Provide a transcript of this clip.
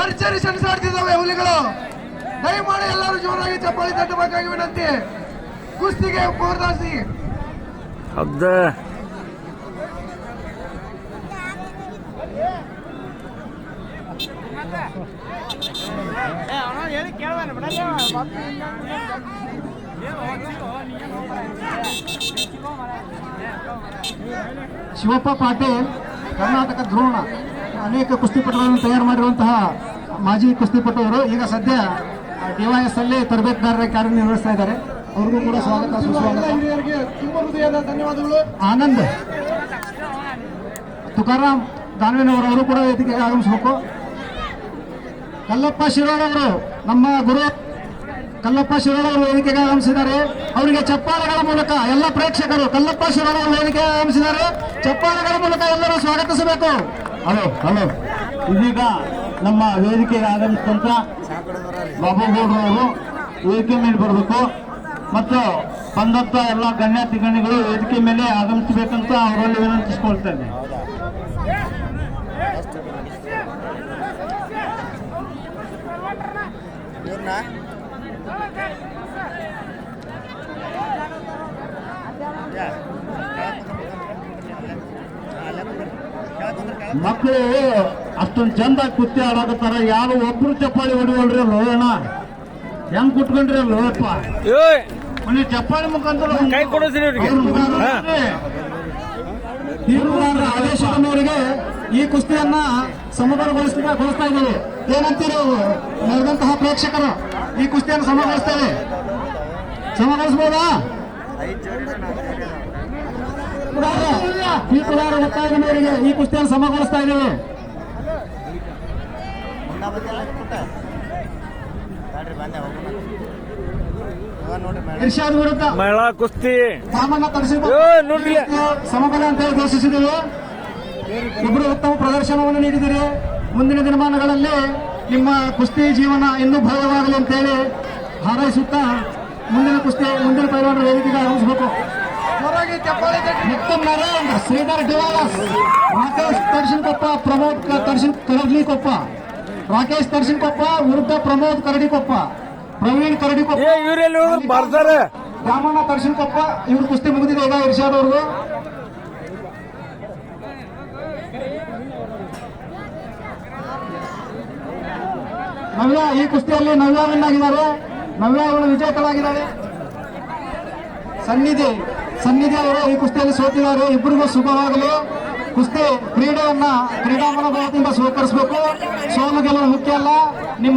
ಭರ್ಜರಿ ಸೆಣಸಾಡ್ತಿದ್ದಾವೆ ಹುಲಿಗಳು. ದಯಮಾಡಿ ಎಲ್ಲರೂ ಜೋರಾಗಿ ಚಪ್ಪಾಳಿ ತಟ್ಟಬೇಕಾಗಿ ವಿನಂತಿ. ಕುಸ್ತಿಗೆ ಪೂರ್ದಾಸಿ ಹೌದ ಶಿವಪ್ಪ ಪಾಟೀಲ್ ಕರ್ನಾಟಕ ದ್ರೋಣ. ಅನೇಕ ಕುಸ್ತಿಪಟುಗಳನ್ನು ತಯಾರು ಮಾಡಿರುವಂತಹ ಮಾಜಿ ಕುಸ್ತಿಪಟುವರು ಈಗ ಸದ್ಯ ಡಿವೈಎಸ್ ಅಲ್ಲಿ ತರಬೇತುದಾರರಾಗಿ ಕಾರ್ಯನಿರ್ವಹಿಸ್ತಾ ಇದ್ದಾರೆ. ಅವ್ರಿಗೂ ಕೂಡ ಸ್ವಾಗತ ಧನ್ಯವಾದಗಳು ಆನಂದ್ ತುಕಾರಾಮ್ ದಾನವೇನವರು ಅವರು ಕೂಡ ವೇದಿಕೆಗೆ ಆಗಮಿಸಬೇಕು. ಕಲ್ಲಪ್ಪ ಶಿರೋಡ್ ಅವರು ನಮ್ಮ ಗುರು, ಕಲ್ಲಪ್ಪ ಶಿರೋಡ್ ಅವರು ವೇದಿಕೆಗೆ ಆಗಮಿಸಿದ್ದಾರೆ. ಅವರಿಗೆ ಚಪ್ಪಾಳೆಗಳ ಮೂಲಕ ಎಲ್ಲ ಪ್ರೇಕ್ಷಕರು ಕಲ್ಲಪ್ಪ ಶಿರೋಡ್ ಅವರು ವೇದಿಕೆಗೆ ಆಗಮಿಸಿದ್ದಾರೆ. ಚಪ್ಪಾಳೆಗಳ ಮೂಲಕ ಎಲ್ಲರೂ ಸ್ವಾಗತಿಸಬೇಕು. Hello hello. ಇದೀಗ ನಮ್ಮ ವೇದಿಕೆಗೆ ಆಗಮಿಸಿದಂತ ಬಾಬಾಗೌಡರವರು ವೇದಿಕೆ ಮೇಲೆ ಬರಬೇಕು. ಮತ್ತು ಬಂದಂತ ಎಲ್ಲ ಗಣ್ಯ ಗಣ್ಯಗಳು ವೇದಿಕೆ ಮೇಲೆ ಆಗಮಿಸಬೇಕಂತ ಅವರಲ್ಲಿ ವಿನಂತಿಸಿಕೊಳ್ತೇನೆ ಮಕ್ಕಳು ಅಷ್ಟೊಂದು ಚಂದ ಕುತ್ತಿ ಆಡಾಕತ್ತಾರ. ಯಾರು ಒಬ್ರು ಚಪ್ಪಾಳಿ ಹೊಡಿವಲ್ರಿ ಲೋಣ ಹೆಂಗ್ ಕುಟ್ಕೊಂಡ್ರಿ ಏಯ್! ಮೊನ್ನೆ ಚಪ್ಪಾಳಿ ಮುಖಾಂತರ ತೀರ್ಮಾನ ಆದೇಶ ಅವರಿಗೆ ಈ ಕುಸ್ತಿಯನ್ನ ಸಮಗೊಳಿಸ್ತಾ ಗೊಳಿಸ್ತಾ ಇದ್ದೀವಿ. ಏನಂತೀರಿ ನಡೆದಂತಹ ಪ್ರೇಕ್ಷಕರು ಈ ಕುಸ್ತಿಯನ್ನು ಸಮಗೊಳಿಸ್ತೇವೆ ಸಮಗೊಳಿಸಬಹುದಾ ಕುಲಾರ ಒತ್ತಾಯದ ಮೇರೆಗೆ ಈ ಕುಸ್ತಿಯನ್ನು ಸಮಗೊಳಿಸ್ತಾ ಇದ್ದೇವೆ. ಮಹಿಳಾ ಕುಸ್ತಿ. ಸಮಬಲ ಅಂತ ಹೇಳಿ ಘೋಷಿಸಿದೆವು ಇಬ್ಬರು ಉತ್ತಮ ಪ್ರದರ್ಶನವನ್ನು ನೀಡಿದರೆ ಮುಂದಿನ ದಿನಮಾನಗಳಲ್ಲಿ ನಿಮ್ಮ ಕುಸ್ತಿ ಜೀವನ ಇನ್ನೂ ಭವ್ಯವಾಗಲಿ ಅಂತೇಳಿ ಹಾರೈಸುತ್ತಾ ಮುಂದಿನ ಕುಸ್ತಿ ಮುಂದಿನ ಪರಿವಾರ ವೇದಿಕೆಗೆ ಆಗಮಿಸಬೇಕು ಜೋರಾಗಿ ಚಪ್ಪಾಳಿ ತಟ್ಟಿ ನಿತ್ಯಂ ನರೇಂದ್ರ ಶ್ರೀಧರ್ ಡಿವಾಲಸ್ ರಾಕೇಶ್ ತರ್ಶನ್ ಕೊಪ್ಪ ಪ್ರಮೋದ್ ತರ್ಶಿನ್ ತರ್ಶನ್ ಕರಡ್ಲಿ ಕೊಪ್ಪ ರಾಕೇಶ್ ತರ್ಶನ್ ಕೊಪ್ಪ ವಿರುದ್ಧ ಪ್ರಮೋದ್ ಕರಡಿ ಕೊಪ್ಪ ಪ್ರವೀಣ್ ಕರಡಿ ಕೊಪ್ಪ ಏ ಇವ್ರೆಲ್ಲಿ ಹೋದ್ರು ಬರ್ತಾರೆ. ರಾಮಣ್ಣ ತರ್ಶನ್ ಕೊಪ್ಪ ಇವ್ರ ಕುಸ್ತಿ ಮುಗಿದಿದೆ ಈಗ ಇರ್ಷಾದ್ ಅವ್ರದ್ದು ನವ್ಯ ಈ ಕುಸ್ತಿಯಲ್ಲಿ ನವ್ಯ ವಿನ್ ಆಗಿದ್ದಾರೆ. ನವ್ಯ ಅವರು ವಿಜೇತರಾಗಿದ್ದಾರೆ ಸನ್ನಿಧಿ. ಸನ್ನಿಧಿ ಅವರು ಈ ಕುಸ್ತಿಯಲ್ಲಿ ಸೋತಿದ್ದಾರೆ. ಇಬ್ಬರಿಗೂ ಶುಭವಾಗಲಿ ಕುಸ್ತಿ ಕ್ರೀಡೆಯನ್ನ ಕ್ರೀಡಾಂಗಣದಿಂದ ಸ್ವೀಕರಿಸಬೇಕು. ಸೋಲು ಗೆಲುವು ಮುಖ್ಯ ಅಲ್ಲ. ನಿಮ್ಮ